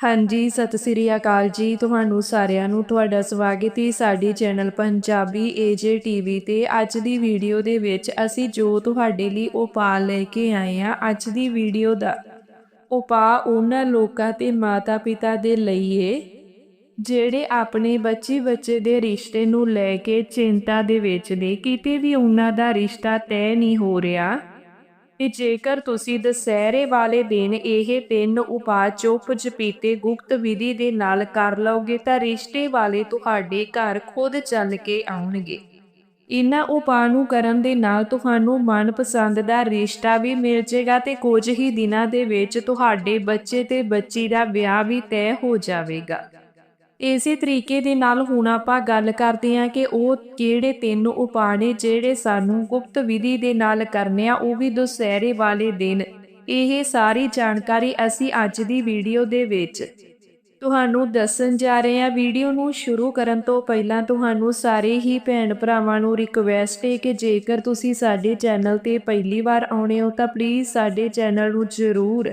ਹਾਂਜੀ, ਸਤਿ ਸ੍ਰੀ ਅਕਾਲ ਜੀ। ਤੁਹਾਨੂੰ ਸਾਰਿਆਂ ਨੂੰ ਤੁਹਾਡਾ ਸਵਾਗਤ ਹੈ ਸਾਡੀ ਚੈਨਲ ਪੰਜਾਬੀ ਏਜੇ ਟੀਵੀ ਤੇ। ਅੱਜ ਦੀ ਵੀਡੀਓ ਦੇ ਵਿੱਚ ਅਸੀਂ ਜੋ ਤੁਹਾਡੇ ਲਈ ਉਪਾਅ ਲੈ ਕੇ ਆਏ ਆ ਅੱਜ ਦੀ ਵੀਡੀਓ ਦਾ ਉਪਾਅ ਉਹਨਾਂ ਲੋਕਾਂ ਤੇ ਮਾਤਾ-ਪਿਤਾ ਦੇ ਲਈ ਏ, ਜਿਹੜੇ ਆਪਣੇ ਬੱਚੀ ਬੱਚੇ ਦੇ ਰਿਸ਼ਤੇ ਨੂੰ ਲੈ ਕੇ ਚਿੰਤਾ ਦੇ ਵਿੱਚ ਨੇ। ਕਿਤੇ ਵੀ ਉਹਨਾਂ ਦਾ ਰਿਸ਼ਤਾ ਤੈਅ ਨਹੀਂ ਹੋ ਰਿਹਾ ਤੇ ਜੇਕਰ ਤੁਸੀਂ ਦਸਹਿਰੇ ਵਾਲੇ ਦਿਨ ਇਹ ਤਿੰਨ ਉਪਾਅ ਚੁੱਪ ਚਪੀਤੇ ਗੁਪਤ ਵਿਧੀ ਦੇ ਨਾਲ ਕਰ ਲਓਗੇ ਤਾਂ ਰਿਸ਼ਤੇ ਵਾਲੇ ਤੁਹਾਡੇ ਘਰ ਖੁਦ ਚੱਲ ਕੇ ਆਉਣਗੇ। ਇਨ੍ਹਾਂ ਉਪਾਅ ਨੂੰ ਕਰਨ ਦੇ ਨਾਲ ਤੁਹਾਨੂੰ ਮਨਪਸੰਦ ਦਾ ਰਿਸ਼ਤਾ ਵੀ ਮਿਲ ਜਾਏਗਾ ਤੇ ਕੁਝ ਹੀ ਦਿਨਾਂ ਦੇ ਵਿੱਚ ਤੁਹਾਡੇ ਬੱਚੇ ਤੇ ਬੱਚੀ ਦਾ ਵਿਆਹ ਵੀ ਤੈਅ ਹੋ ਜਾਵੇਗਾ। ਇਸੇ ਤਰੀਕੇ ਦੇ ਨਾਲ ਹੁਣ ਆਪਾਂ ਗੱਲ ਕਰਦੇ ਹਾਂ ਕਿ ਉਹ ਕਿਹੜੇ ਤਿੰਨ ਉਪਾਅ ਨੇ ਜਿਹੜੇ ਸਾਨੂੰ ਗੁਪਤ ਵਿਧੀ ਦੇ ਨਾਲ ਕਰਨੇ ਆ, ਉਹ ਵੀ ਦੁਸਹਿਰੇ ਵਾਲੇ ਦਿਨ। ਇਹ ਸਾਰੀ ਜਾਣਕਾਰੀ ਅਸੀਂ ਅੱਜ ਦੀ ਵੀਡੀਓ ਦੇ ਵਿੱਚ ਤੁਹਾਨੂੰ ਦੱਸਣ ਜਾ ਰਹੇ ਹਾਂ। ਵੀਡੀਓ ਨੂੰ ਸ਼ੁਰੂ ਕਰਨ ਤੋਂ ਪਹਿਲਾਂ ਤੁਹਾਨੂੰ ਸਾਰੇ ਹੀ ਭੈਣ ਭਰਾਵਾਂ ਨੂੰ ਰਿਕਵੈਸਟ ਹੈ ਕਿ ਜੇਕਰ ਤੁਸੀਂ ਸਾਡੇ ਚੈਨਲ ਤੇ ਪਹਿਲੀ ਵਾਰ ਆਉਣੇ ਹੋ ਤਾਂ ਪਲੀਜ਼ ਸਾਡੇ ਚੈਨਲ ਨੂੰ ਜ਼ਰੂਰ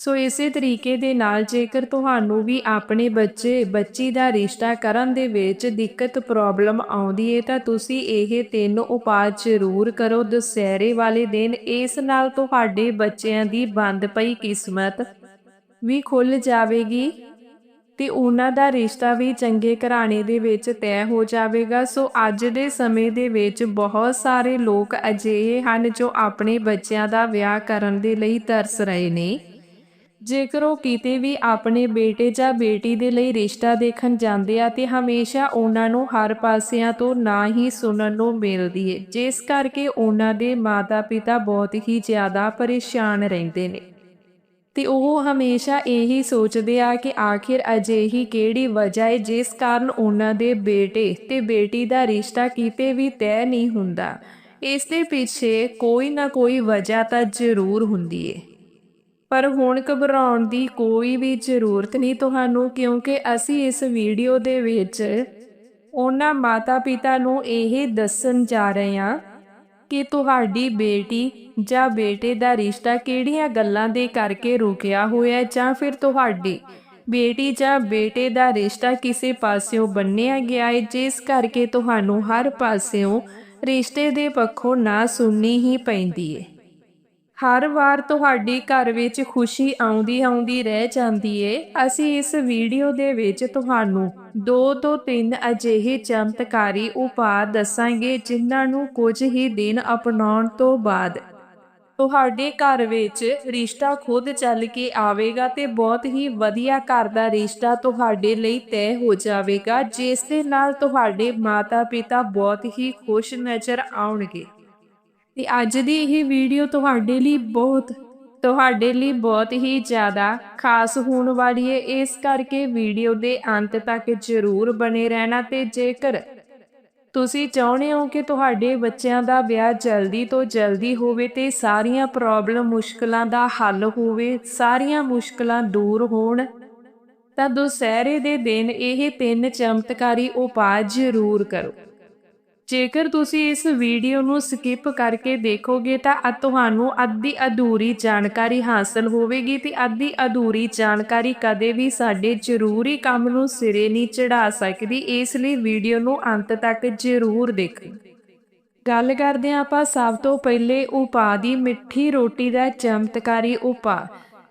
ਸੋ ਇਸੇ ਤਰੀਕੇ ਦੇ ਨਾਲ ਜੇਕਰ ਤੁਹਾਨੂੰ ਵੀ ਆਪਣੇ ਬੱਚੇ, ਬੱਚੀ ਦਾ ਰਿਸ਼ਤਾ ਕਰਨ ਦੇ ਵਿੱਚ ਦਿੱਕਤ ਪ੍ਰੋਬਲਮ ਆਉਂਦੀ ਹੈ ਤਾਂ ਤੁਸੀਂ ਇਹ ਤਿੰਨ ਉਪਾਅ ਜ਼ਰੂਰ ਕਰੋ। ਦੁਸਹਿਰੇ ਵਾਲੇ ਦਿਨ ਇਸ ਨਾਲ ਤੁਹਾਡੇ ਬੱਚਿਆਂ ਦੀ ਬੰਦ ਪਈ ਕਿਸਮਤ ਵੀ ਖੁੱਲ ਜਾਵੇਗੀ ਤੇ ਉਹਨਾਂ ਦਾ ਰਿਸ਼ਤਾ ਵੀ ਚੰਗੇ ਘਰਾਣੇ ਦੇ ਵਿੱਚ ਤੈਅ ਹੋ ਜਾਵੇਗਾ। ਸੋ ਅੱਜ ਦੇ ਸਮੇਂ ਦੇ ਵਿੱਚ ਬਹੁਤ ਸਾਰੇ ਲੋਕ ਅਜਿਹੇ ਹਨ ਜੋ ਆਪਣੇ ਬੱਚਿਆਂ ਦਾ ਵਿਆਹ ਕਰਨ ਦੇ ਲਈ ਤਰਸ ਰਹੇ ਨੇ। ਜੇਕਰ ਉਹ ਕਿਤੇ ਵੀ ਆਪਣੇ ਬੇਟੇ ਜਾਂ ਬੇਟੀ ਦੇ ਲਈ ਰਿਸ਼ਤਾ ਦੇਖਣ ਜਾਂਦੇ ਆ, ਤੇ ਹਮੇਸ਼ਾ ਉਹਨਾਂ ਨੂੰ ਹਰ ਪਾਸਿਆਂ ਤੋਂ ਨਾ ਹੀ ਸੁਣਨ ਨੂੰ ਮਿਲਦੀ ਹੈ ਜਿਸ ਕਰਕੇ ਉਹਨਾਂ ਦੇ ਮਾਤਾ-ਪਿਤਾ ਬਹੁਤ ਹੀ ਜ਼ਿਆਦਾ ਪਰੇਸ਼ਾਨ ਰਹਿੰਦੇ ਨੇ। ਤੇ ਉਹ ਹਮੇਸ਼ਾ ਇਹੀ ਸੋਚਦੇ ਆ ਕਿ ਆਖਿਰ ਅਜਿਹੀ ਕਿਹੜੀ ਵਜ੍ਹਾ ਹੈ ਜਿਸ ਕਾਰਨ ਉਹਨਾਂ ਦੇ ਬੇਟੇ ਤੇ ਬੇਟੀ ਦਾ ਰਿਸ਼ਤਾ ਕਿਤੇ ਵੀ ਤੈਅ ਨਹੀਂ ਹੁੰਦਾ। ਇਸ ਦੇ ਪਿੱਛੇ ਕੋਈ ਨਾ ਕੋਈ ਵਜ੍ਹਾ ਤਾਂ ਜ਼ਰੂਰ ਹੁੰਦੀ ਏ। ਪਰ ਹੁਣ ਘਬਰਾਉਣ ਦੀ ਕੋਈ ਵੀ ਜ਼ਰੂਰਤ ਨਹੀਂ ਤੁਹਾਨੂੰ, ਕਿਉਂਕਿ ਅਸੀਂ ਇਸ ਵੀਡੀਓ ਦੇ ਵਿੱਚ ਉਹਨਾਂ ਮਾਤਾ-ਪਿਤਾ ਨੂੰ ਇਹ ਦੱਸਣ ਜਾ ਰਹੇ ਹਾਂ ਕਿ ਤੁਹਾਡੀ ਬੇਟੀ ਜਾਂ ਬੇਟੇ ਦਾ ਰਿਸ਼ਤਾ ਕਿਹੜੀਆਂ ਗੱਲਾਂ ਦੇ ਕਰਕੇ ਰੁਕਿਆ ਹੋਇਆ ਜਾਂ ਫਿਰ ਤੁਹਾਡੀ ਬੇਟੀ ਜਾਂ ਬੇਟੇ ਦਾ ਰਿਸ਼ਤਾ ਕਿਸੇ ਪਾਸਿਓਂ ਬੰਨਿਆ ਗਿਆ ਹੈ, ਜਿਸ ਕਰਕੇ ਤੁਹਾਨੂੰ ਹਰ ਪਾਸਿਓਂ ਰਿਸ਼ਤੇ ਦੇ ਪੱਖੋਂ ਨਾ ਸੁਣਨੀ ਹੀ ਪੈਂਦੀ ਹੈ। ਹਰ ਵਾਰ ਤੁਹਾਡੀ ਘਰ ਵਿੱਚ ਖੁਸ਼ੀ ਆਉਂਦੀ ਆਉਂਦੀ ਰਹਿ ਜਾਂਦੀ ਏ। ਅਸੀਂ ਇਸ ਵੀਡੀਓ ਦੇ ਵਿੱਚ ਤੁਹਾਨੂੰ ਦੋ ਤੋਂ ਤਿੰਨ ਅਜਿਹੇ ਚਮਤਕਾਰੀ ਉਪਾਅ ਦੱਸਾਂਗੇ, ਜਿਨ੍ਹਾਂ ਨੂੰ ਕੁਝ ਹੀ ਦਿਨ ਅਪਣਾਉਣ ਤੋਂ ਬਾਅਦ। ਤੁਹਾਡੇ ਘਰ ਵਿੱਚ ਰਿਸ਼ਤਾ ਖੁਦ ਚੱਲ ਕੇ ਆਵੇਗਾ ਤੇ ਬਹੁਤ ਹੀ ਵਧੀਆ ਘਰ ਦਾ ਰਿਸ਼ਤਾ ਤੁਹਾਡੇ ਲਈ ਤੈਅ ਹੋ ਜਾਵੇਗਾ, ਜਿਸ ਦੇ ਨਾਲ ਤੁਹਾਡੇ ਮਾਤਾ-ਪਿਤਾ ਬਹੁਤ ਹੀ ਖੁਸ਼ ਨਜ਼ਰ ਆਉਣਗੇ। ਤੇ ਅੱਜ ਦੀ ਇਹ ਵੀਡੀਓ ਤੁਹਾਡੇ ਲਈ ਬਹੁਤ, ਤੁਹਾਡੇ ਲਈ ਬਹੁਤ ਹੀ ਜ਼ਿਆਦਾ ਖਾਸ ਹੋਣ ਵਾਲੀ ਹੈ। ਇਸ ਕਰਕੇ ਵੀਡੀਓ ਦੇ ਅੰਤ ਤੱਕ ਜ਼ਰੂਰ ਬਣੇ ਰਹਿਣਾ ਤੇ ਜੇਕਰ ਤੁਸੀਂ ਚਾਹੁੰਦੇ ਹੋ ਕਿ ਤੁਹਾਡੇ ਬੱਚਿਆਂ ਦਾ ਵਿਆਹ ਜਲਦੀ ਤੋਂ ਜਲਦੀ ਹੋਵੇ ਤੇ ਸਾਰੀਆਂ ਪ੍ਰੋਬਲਮ ਮੁਸ਼ਕਲਾਂ ਦਾ ਹੱਲ ਹੋਵੇ, ਸਾਰੀਆਂ ਮੁਸ਼ਕਲਾਂ ਦੂਰ ਹੋਣ, ਤਾਂ ਦੁਸਹਿਰੇ ਦੇ ਦਿਨ ਇਹ ਤਿੰਨ ਚਮਤਕਾਰੀ ਉਪਾਅ ਜ਼ਰੂਰ ਕਰੋ। ਜੇਕਰ ਤੁਸੀਂ ਇਸ ਵੀਡੀਓ ਨੂੰ ਸਕਿਪ ਕਰਕੇ ਦੇਖੋਗੇ ਤਾਂ ਤੁਹਾਨੂੰ ਅੱਧੀ ਅਧੂਰੀ ਜਾਣਕਾਰੀ ਹਾਸਲ ਹੋਵੇਗੀ ਤੇ ਅੱਧੀ ਅਧੂਰੀ ਜਾਣਕਾਰੀ ਕਦੇ ਵੀ ਸਾਡੇ ਜ਼ਰੂਰੀ ਕੰਮ ਨੂੰ ਸਿਰੇ ਨਹੀਂ ਚੜਾ ਸਕਦੀ, ਇਸ ਲਈ ਵੀਡੀਓ ਨੂੰ ਅੰਤ ਤੱਕ ਜ਼ਰੂਰ ਦੇਖੋ। ਗੱਲ ਕਰਦੇ ਹਾਂ ਆਪਾਂ ਸਭ ਤੋਂ ਪਹਿਲੇ ਉਪਾਅ ਦੀ, ਮਿੱਠੀ ਰੋਟੀ ਦਾ ਚਮਤਕਾਰੀ ਉਪਾਅ।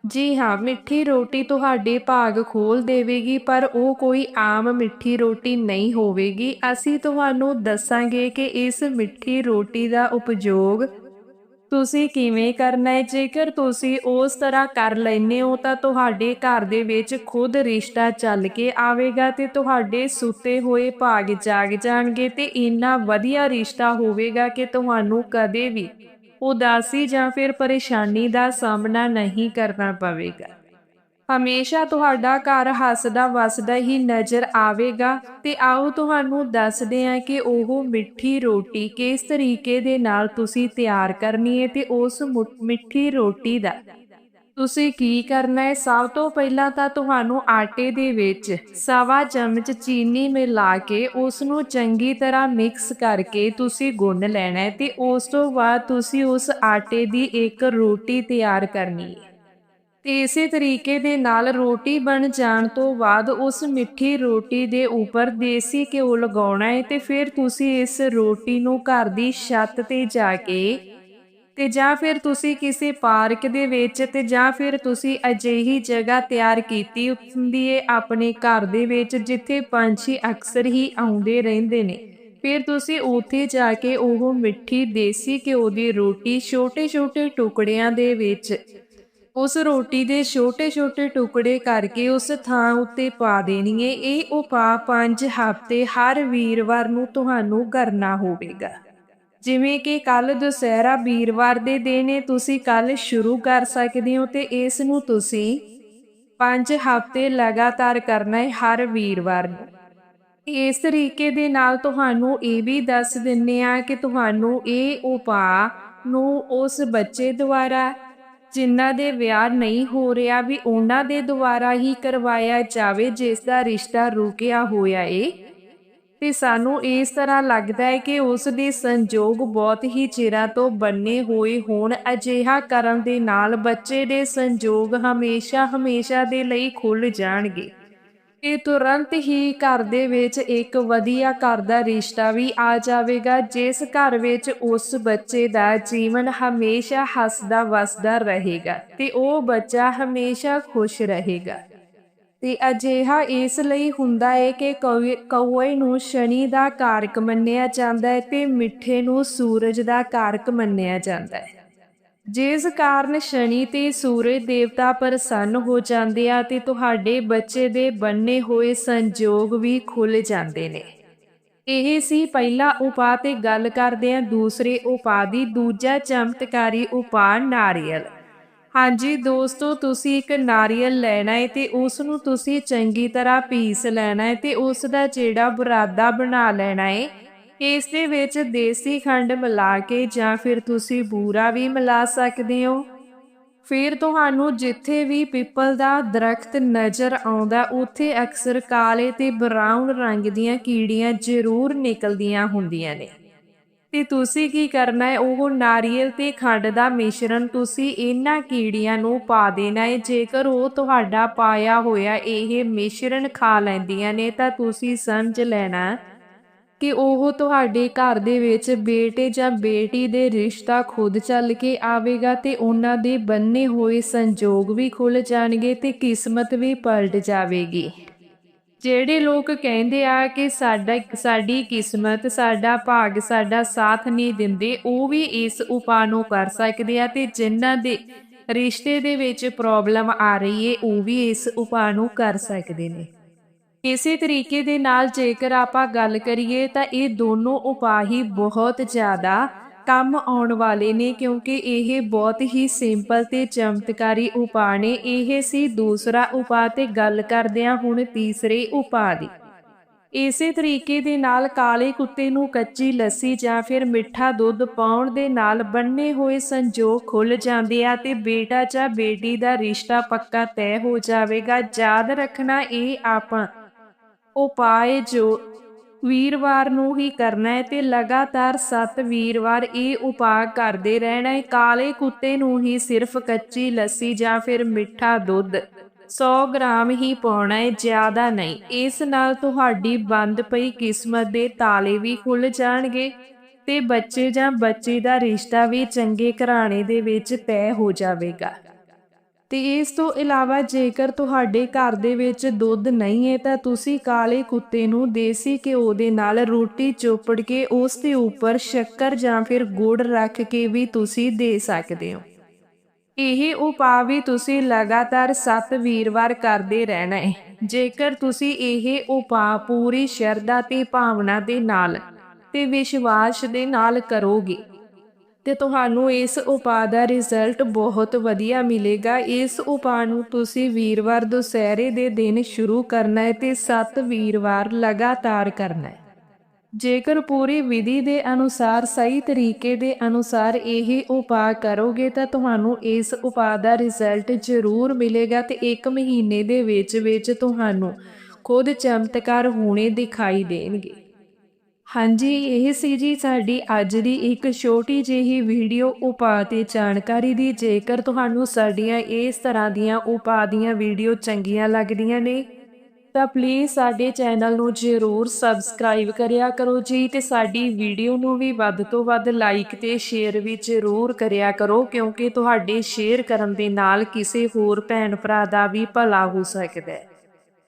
ਜੀ ਹਾਂ, ਮਿੱਠੀ ਰੋਟੀ ਤੁਹਾਡੇ ਭਾਗ ਖੋਲ ਦੇਵੇਗੀ, ਪਰ ਉਹ ਕੋਈ ਆਮ ਮਿੱਠੀ ਰੋਟੀ ਨਹੀਂ ਹੋਵੇਗੀ। ਅਸੀਂ ਤੁਹਾਨੂੰ ਦੱਸਾਂਗੇ ਕਿ ਇਸ ਮਿੱਠੀ ਰੋਟੀ ਦਾ ਉਪਯੋਗ ਤੁਸੀਂ ਕਿਵੇਂ ਕਰਨਾ ਹੈ। ਜੇਕਰ ਤੁਸੀਂ ਉਸ ਤਰ੍ਹਾਂ ਕਰ ਲੈਨੇ ਹੋ, ਤਾਂ ਤੁਹਾਡੇ ਘਰ ਦੇ ਵਿੱਚ ਖੁਦ ਰਿਸ਼ਤਾ ਚੱਲ ਕੇ ਆਵੇਗਾ ਤੇ ਤੁਹਾਡੇ ਸੁੱਤੇ ਹੋਏ ਭਾਗ ਜਾਗ ਜਾਣਗੇ ਤੇ ਇੰਨਾ ਵਧੀਆ ਰਿਸ਼ਤਾ ਹੋਵੇਗਾ ਕਿ ਤੁਹਾਨੂੰ ਕਦੇ ਵੀ ਉਦਾਸੀ ਜਾਂ ਫਿਰ ਪਰੇਸ਼ਾਨੀ ਦਾ ਸਾਹਮਣਾ ਨਹੀਂ ਕਰਨਾ ਪਵੇਗਾ। ਹਮੇਸ਼ਾ ਤੁਹਾਡਾ ਘਰ ਹੱਸਦਾ ਵਸਦਾ ਹੀ ਨਜ਼ਰ ਆਵੇਗਾ ਤੇ ਆਓ ਤੁਹਾਨੂੰ ਦੱਸਦੇ ਹਾਂ ਕਿ ਉਹ ਮਿੱਠੀ ਰੋਟੀ ਕਿਸ ਤਰੀਕੇ ਦੇ ਨਾਲ ਤੁਸੀਂ ਤਿਆਰ ਕਰਨੀ ਹੈ ਤੇ ਉਸ ਮੁ- ਮਿੱਠੀ ਰੋਟੀ ਦਾ। ਤੁਸੀਂ ਕੀ ਕਰਨਾ ਹੈ? ਸਭ ਤੋਂ ਪਹਿਲਾਂ ਤਾਂ ਤੁਹਾਨੂੰ ਆਟੇ ਦੇ ਵਿੱਚ ਸਵਾ ਚਮਚ ਚੀਨੀ ਮਿਲਾ ਕੇ ਉਸ ਨੂੰ ਚੰਗੀ ਤਰ੍ਹਾਂ ਮਿਕਸ ਕਰਕੇ ਤੁਸੀਂ ਗੁੰਨ ਲੈਣਾ ਹੈ ਤੇ ਉਸ ਤੋਂ ਬਾਅਦ ਤੁਸੀਂ ਉਸ ਆਟੇ ਦੀ ਇੱਕ ਰੋਟੀ ਤਿਆਰ ਕਰਨੀ ਹੈ। ਤੇ ਇਸੇ ਤਰੀਕੇ ਦੇ ਨਾਲ ਰੋਟੀ ਬਣ ਜਾਣ ਤੋਂ ਬਾਅਦ ਉਸ ਮਿੱਠੀ ਰੋਟੀ ਦੇ ਉੱਪਰ ਦੇਸੀ ਘਿਓ ਲਗਾਉਣਾ ਹੈ ਤੇ ਫਿਰ ਤੁਸੀਂ ਇਸ ਰੋਟੀ ਨੂੰ ਘਰ ਦੀ ਛੱਤ ਤੇ ਜਾ ਕੇ ਤੇ ਜਾਂ ਫਿਰ ਤੁਸੀਂ ਕਿਸੇ ਪਾਰਕ ਦੇ ਵਿੱਚ ਤੇ ਜਾਂ ਫਿਰ ਤੁਸੀਂ ਅਜਿਹੀ ਜਗ੍ਹਾ ਤਿਆਰ ਕੀਤੀ ਹੁੰਦੀ ਏ ਆਪਣੇ ਘਰ ਦੇ ਵਿੱਚ ਜਿੱਥੇ ਪੰਛੀ ਅਕਸਰ ਹੀ ਆਉਂਦੇ ਰਹਿੰਦੇ ਨੇ। ਫਿਰ ਤੁਸੀਂ ਉੱਥੇ ਜਾ ਕੇ ਉਹ ਮਿੱਠੀ ਦੇਸੀ ਘਿਓ ਦੀ ਰੋਟੀ ਛੋਟੇ-ਛੋਟੇ ਟੁਕੜਿਆਂ ਦੇ ਵਿੱਚ ਉਸ ਰੋਟੀ ਦੇ ਛੋਟੇ-ਛੋਟੇ ਟੁਕੜੇ ਕਰਕੇ ਉਸ ਥਾਂ ਉੱਤੇ ਪਾ ਦੇਣੀ ਏ। ਇਹ ਉਪਾਅ 5 ਹਫ਼ਤੇ ਹਰ ਵੀਰਵਾਰ ਨੂੰ ਤੁਹਾਨੂੰ ਕਰਨਾ ਹੋਵੇਗਾ। ਜਿਵੇਂ ਕਿ ਕੱਲ ਦੁਸਹਿਰਾ ਵੀਰਵਾਰ ਦੇ ਦਿਨ ਏ ਤੁਸੀਂ ਕੱਲ ਸ਼ੁਰੂ ਕਰ ਸਕਦੇ ਹੋ ਤੇ ਇਸ ਨੂੰ ਤੁਸੀਂ 5 ਹਫ਼ਤੇ ਲਗਾਤਾਰ ਕਰਨਾ ਹੈ ਹਰ ਵੀਰਵਾਰ ਨੂੰ। ਇਸ ਤਰੀਕੇ ਦੇ ਨਾਲ ਤੁਹਾਨੂੰ ਇਹ ਵੀ ਦੱਸ ਦਿੰਨੇ ਆ ਕਿ ਤੁਹਾਨੂੰ ਇਹ ਉਪਾਅ ਨੂੰ ਉਸ ਬੱਚੇ ਦੁਆਰਾ ਜਿਨ੍ਹਾਂ ਦੇ ਵਿਆਹ ਨਹੀਂ ਹੋ ਰਿਹਾ ਵੀ ਉਹਨਾਂ ਦੇ ਦੁਆਰਾ ਹੀ ਕਰਵਾਇਆ ਜਾਵੇ, ਜਿਸ ਦਾ ਰਿਸ਼ਤਾ ਰੁਕਿਆ ਹੋਇਆ ਏ। ਤੇ ਸਾਨੂੰ ਇਸ ਤਰ੍ਹਾਂ ਲੱਗਦਾ ਹੈ ਕਿ ਉਸ ਦੇ ਸੰਜੋਗ ਬਹੁਤ ਹੀ ਚਿਰਾਂ ਤੋਂ ਬੰਨੇ ਹੋਏ ਹੋਣ। ਅਜਿਹਾ ਕਰਨ ਦੇ ਨਾਲ ਬੱਚੇ ਦੇ ਸੰਜੋਗ ਹਮੇਸ਼ਾ ਹਮੇਸ਼ਾ ਦੇ ਲਈ ਖੁੱਲ ਜਾਣਗੇ। ਤੇ ਤੁਰੰਤ ਹੀ ਘਰ ਦੇ ਵਿੱਚ ਇੱਕ ਵਧੀਆ ਘਰ ਦਾ ਰਿਸ਼ਤਾ ਵੀ ਆ ਜਾਵੇਗਾ, ਜਿਸ ਘਰ ਵਿੱਚ ਉਸ ਬੱਚੇ ਦਾ ਜੀਵਨ ਹਮੇਸ਼ਾ ਹੱਸਦਾ ਵਸਦਾ ਰਹੇਗਾ ਤੇ ਉਹ ਬੱਚਾ ਹਮੇਸ਼ਾ ਖੁਸ਼ ਰਹੇਗਾ। ਤੇ ਅਜਿਹਾ ਇਸ ਲਈ ਹੁੰਦਾ ਹੈ ਕਿ ਕੌਏ ਕੌਏ ਨੂੰ ਸ਼ਨੀ ਦਾ ਕਾਰਕ ਮੰਨਿਆ ਜਾਂਦਾ ਹੈ ਤੇ ਮਿੱਠੇ ਨੂੰ ਸੂਰਜ ਦਾ ਕਾਰਕ ਮੰਨਿਆ ਜਾਂਦਾ ਹੈ। ਜਿਸ ਕਾਰਨ ਸ਼ਨੀ ਤੇ ਸੂਰਜ ਦੇਵਤਾ ਪ੍ਰਸੰਨ ਹੋ ਜਾਂਦੇ ਆ ਤੇ ਤੁਹਾਡੇ ਬੱਚੇ ਦੇ ਬੰਨੇ ਹੋਏ ਸੰਜੋਗ ਵੀ ਖੁੱਲ ਜਾਂਦੇ ਨੇ। ਇਹ ਸੀ ਪਹਿਲਾ ਉਪਾਅ ਤੇ ਗੱਲ ਕਰਦੇ ਆ ਦੂਸਰੇ ਉਪਾਅ ਦੀ। ਦੂਜਾ ਚਮਤਕਾਰੀ ਉਪਾਅ ਨਾਰੀਅਲ। ਹਾਂਜੀ ਦੋਸਤੋ, ਤੁਸੀਂ ਇੱਕ ਨਾਰੀਅਲ ਲੈਣਾ ਹੈ ਤੇ ਉਸ ਨੂੰ ਤੁਸੀਂ ਚੰਗੀ ਤਰ੍ਹਾਂ ਪੀਸ ਲੈਣਾ ਹੈ ਤੇ ਉਸ ਦਾ ਜਿਹੜਾ ਬੁਰਾਦਾ ਬਣਾ ਲੈਣਾ ਹੈ ਇਸ ਦੇ ਵਿੱਚ ਦੇਸੀ ਖੰਡ ਮਿਲਾ ਕੇ ਜਾਂ ਫਿਰ ਤੁਸੀਂ ਬੂਰਾ ਵੀ ਮਿਲਾ ਸਕਦੇ ਹੋ। ਫਿਰ ਤੁਹਾਨੂੰ ਜਿੱਥੇ ਵੀ ਪਿੱਪਲ ਦਾ ਦਰਖਤ ਨਜ਼ਰ ਆਉਂਦਾ, ਉੱਥੇ ਅਕਸਰ ਕਾਲੇ ਤੇ ਬਰਾਊਨ ਰੰਗ ਦੀਆਂ ਕੀੜੀਆਂ ਜ਼ਰੂਰ ਨਿਕਲਦੀਆਂ ਹੁੰਦੀਆਂ ਨੇ। ਤੇ ਤੁਸੀਂ ਕੀ ਕਰਨਾ ਹੈ? ਉਹ ਨਾਰੀਅਲ ਤੇ ਖੰਡ ਦਾ ਮਿਸ਼ਰਣ ਤੁਸੀਂ ਇਹਨਾਂ ਕੀੜੀਆਂ ਨੂੰ ਪਾ ਦੇਣਾ ਹੈ। ਜੇਕਰ ਉਹ ਤੁਹਾਡਾ ਪਾਇਆ ਹੋਇਆ ਇਹ ਮਿਸ਼ਰਣ ਖਾ ਲੈਂਦੀਆਂ ਨੇ, ਤਾਂ ਤੁਸੀਂ ਸਮਝ ਲੈਣਾ ਕਿ ਉਹ ਤੁਹਾਡੇ ਘਰ ਦੇ ਵਿੱਚ ਬੇਟੇ ਜਾਂ ਬੇਟੀ ਦੇ ਰਿਸ਼ਤਾ ਖੁਦ ਚੱਲ ਕੇ ਆਵੇਗਾ ਤੇ ਉਹਨਾਂ ਦੇ ਬੰਨੇ ਹੋਏ ਸੰਜੋਗ ਵੀ ਖੁੱਲ ਜਾਣਗੇ ਤੇ ਕਿਸਮਤ ਵੀ ਪਲਟ ਜਾਵੇਗੀ। ਜਿਹੜੇ ਲੋਕ ਕਹਿੰਦੇ ਆ ਕਿ ਸਾਡਾ ਸਾਡੀ ਕਿਸਮਤ, ਸਾਡਾ ਭਾਗ, ਸਾਡਾ ਸਾਥ ਨਹੀਂ ਦਿੰਦੇ, ਉਹ ਵੀ ਇਸ ਉਪਾਅ ਨੂੰ ਕਰ ਸਕਦੇ ਆ ਤੇ ਜਿਨ੍ਹਾਂ ਦੇ ਰਿਸ਼ਤੇ ਦੇ ਵਿੱਚ ਪ੍ਰੋਬਲਮ ਆ ਰਹੀ ਏ, ਉਹ ਵੀ ਇਸ ਉਪਾਅ ਨੂੰ ਕਰ ਸਕਦੇ ਨੇ। ਇਸੇ ਤਰੀਕੇ ਦੇ ਨਾਲ ਜੇਕਰ ਆਪਾਂ ਗੱਲ ਕਰੀਏ ਤਾਂ ਇਹ ਦੋਨੋਂ ਉਪਾਅ ਹੀ ਬਹੁਤ ਜ਼ਿਆਦਾ ਕੰਮ ਆਉਣ ਵਾਲੇ ਨੇ ਕਿਉਂਕਿ ਇਹ ਬਹੁਤ ਹੀ ਸਿੰਪਲ ਤੇ ਚਮਤਕਾਰੀ ਉਪਾਅ ਨੇ। ਇਹ ਸੀ ਦੂਸਰਾ ਉਪਾਅ ਤੇ ਗੱਲ ਕਰਦੇ ਹਾਂ ਹੁਣ ਤੀਸਰੇ ਉਪਾਅ ਦੀ। ਇਸੇ ਤਰੀਕੇ ਦੇ ਨਾਲ ਕਾਲੇ ਕੁੱਤੇ ਨੂੰ ਕੱਚੀ ਲੱਸੀ ਜਾਂ ਫਿਰ ਮਿੱਠਾ ਦੁੱਧ ਪਾਉਣ ਦੇ ਨਾਲ ਬੰਨੇ ਹੋਏ ਸੰਜੋਗ ਖੁੱਲ ਜਾਂਦੇ ਆ ਤੇ ਬੇਟਾ ਜਾਂ ਬੇਟੀ ਦਾ ਰਿਸ਼ਤਾ ਪੱਕਾ ਤੈਅ ਹੋ ਜਾਵੇਗਾ। ਯਾਦ ਰੱਖਣਾ ਇਹ ਆਪਾਂ ਉਪਾਏ ਜੋ ਵੀਰਵਾਰ ਨੂੰ ਹੀ ਕਰਨਾ ਹੈ ਤੇ ਲਗਾਤਾਰ 7 ਵੀਰਵਾਰ ਇਹ ਉਪਾਅ ਕਰਦੇ ਰਹਿਣਾ ਹੈ। ਕਾਲੇ ਕੁੱਤੇ ਨੂੰ ਹੀ ਸਿਰਫ ਕੱਚੀ ਲੱਸੀ ਜਾਂ ਫਿਰ ਮਿੱਠਾ ਦੁੱਧ 100 ਗ੍ਰਾਮ ਹੀ ਪਾਉਣਾ ਹੈ, ਜ਼ਿਆਦਾ ਨਹੀਂ। ਇਸ ਨਾਲ ਤੁਹਾਡੀ ਬੰਦ ਪਈ ਕਿਸਮਤ ਦੇ ਤਾਲੇ ਵੀ ਖੁੱਲ ਜਾਣਗੇ ਤੇ ਬੱਚੇ ਜਾਂ ਬੱਚੀ ਦਾ ਰਿਸ਼ਤਾ ਵੀ ਚੰਗੇ ਘਰਾਣੇ ਦੇ ਵਿੱਚ ਤੈਅ ਹੋ ਜਾਵੇਗਾ। ਤੇ ਇਸ ਤੋਂ ਇਲਾਵਾ ਜੇਕਰ ਤੁਹਾਡੇ ਘਰ ਦੇ ਵਿੱਚ ਦੁੱਧ ਨਹੀਂ ਹੈ ਤਾਂ ਤੁਸੀਂ ਕਾਲੇ ਕੁੱਤੇ ਨੂੰ ਦੇਸੀ ਘਿਓ ਦੇ ਨਾਲ ਰੋਟੀ ਚੋਪੜ ਕੇ ਉਸ ਦੇ ਉੱਪਰ ਸ਼ੱਕਰ ਜਾਂ ਫਿਰ ਗੁੜ ਰੱਖ ਕੇ ਵੀ ਤੁਸੀਂ ਦੇ ਸਕਦੇ ਹੋ। ਇਹ ਉਪਾਅ ਵੀ ਤੁਸੀਂ ਲਗਾਤਾਰ 7 ਵੀਰਵਾਰ ਕਰਦੇ ਰਹਿਣਾ ਹੈ। ਜੇਕਰ ਤੁਸੀਂ ਇਹ ਉਪਾਅ ਪੂਰੀ ਸ਼ਰਧਾ ਤੇ ਭਾਵਨਾ ਦੇ ਨਾਲ ਤੇ ਵਿਸ਼ਵਾਸ ਦੇ ਨਾਲ ਕਰੋਗੇ ਤੇ ਤੁਹਾਨੂੰ ਇਸ ਉਪਾਅ ਦਾ ਰਿਜ਼ਲਟ ਬਹੁਤ ਵਧੀਆ ਮਿਲੇਗਾ। ਇਸ ਉਪਾਅ ਨੂੰ ਤੁਸੀਂ ਵੀਰਵਾਰ ਦੁਸਹਿਰੇ ਦੇ ਦਿਨ ਸ਼ੁਰੂ ਕਰਨਾ ਹੈ ਤੇ 7 ਵੀਰਵਾਰ ਲਗਾਤਾਰ ਕਰਨਾ ਹੈ। ਜੇਕਰ ਪੂਰੀ ਵਿਧੀ ਦੇ ਅਨੁਸਾਰ, ਸਹੀ ਤਰੀਕੇ ਦੇ ਅਨੁਸਾਰ ਇਹ ਉਪਾਅ ਕਰੋਗੇ ਤਾਂ ਤੁਹਾਨੂੰ ਇਸ ਉਪਾਅ ਦਾ ਰਿਜ਼ਲਟ ਜ਼ਰੂਰ ਮਿਲੇਗਾ ਤੇ 1 ਮਹੀਨੇ ਦੇ ਵਿੱਚ ਵਿੱਚ ਤੁਹਾਨੂੰ ਖੁਦ ਚਮਤਕਾਰ ਹੋਣੇ ਦਿਖਾਈ ਦੇਣਗੇ। ਹਾਂਜੀ, ਇਹ ਸੀ ਜੀ ਸਾਡੀ ਅੱਜ ਦੀ ਇੱਕ ਛੋਟੀ ਜਿਹੀ ਵੀਡੀਓ ਉਪਾਅ ਤੇ ਜਾਣਕਾਰੀ ਦੀ। ਜੇਕਰ ਤੁਹਾਨੂੰ ਸਾਡੀਆਂ ਇਸ ਤਰ੍ਹਾਂ ਦੀਆਂ ਉਪਾਅ ਦੀਆਂ ਵੀਡੀਓ ਚੰਗੀਆਂ ਲੱਗਦੀਆਂ ਨੇ, ਤਾਂ ਪਲੀਜ਼ ਸਾਡੇ ਚੈਨਲ ਨੂੰ ਜ਼ਰੂਰ ਸਬਸਕ੍ਰਾਈਬ ਕਰਿਆ ਕਰੋ ਜੀ ਤੇ ਸਾਡੀ ਵੀਡੀਓ ਨੂੰ ਵੀ ਵੱਧ ਤੋਂ ਵੱਧ ਲਾਈਕ ਤੇ ਸ਼ੇਅਰ ਵੀ ਜ਼ਰੂਰ ਕਰਿਆ ਕਰੋ, ਕਿਉਂਕਿ ਤੁਹਾਡੇ ਸ਼ੇਅਰ ਕਰਨ ਦੇ ਨਾਲ ਕਿਸੇ ਹੋਰ ਭੈਣ ਭਰਾ ਦਾ ਵੀ ਭਲਾ ਹੋ ਸਕਦਾ ਹੈ।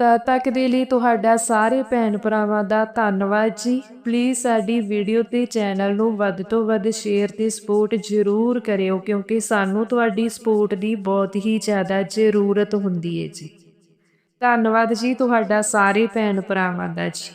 ਤਦ ਤੱਕ ਦੇ ਲਈ ਤੁਹਾਡਾ ਸਾਰੇ ਭੈਣ ਭਰਾਵਾਂ ਦਾ ਧੰਨਵਾਦ ਜੀ। ਪਲੀਜ਼ ਸਾਡੀ ਵੀਡੀਓ ਤੇ ਚੈਨਲ ਨੂੰ ਵੱਧ ਤੋਂ ਵੱਧ ਸ਼ੇਅਰ ਤੇ ਸਪੋਰਟ ਜ਼ਰੂਰ ਕਰਿਓ, ਕਿਉਂਕਿ ਸਾਨੂੰ ਤੁਹਾਡੀ ਸਪੋਰਟ ਦੀ ਬਹੁਤ ਹੀ ਜ਼ਿਆਦਾ ਜ਼ਰੂਰਤ ਹੁੰਦੀ ਹੈ ਜੀ। ਧੰਨਵਾਦ ਜੀ ਤੁਹਾਡਾ ਸਾਰੇ ਭੈਣ ਭਰਾਵਾਂ ਦਾ ਜੀ।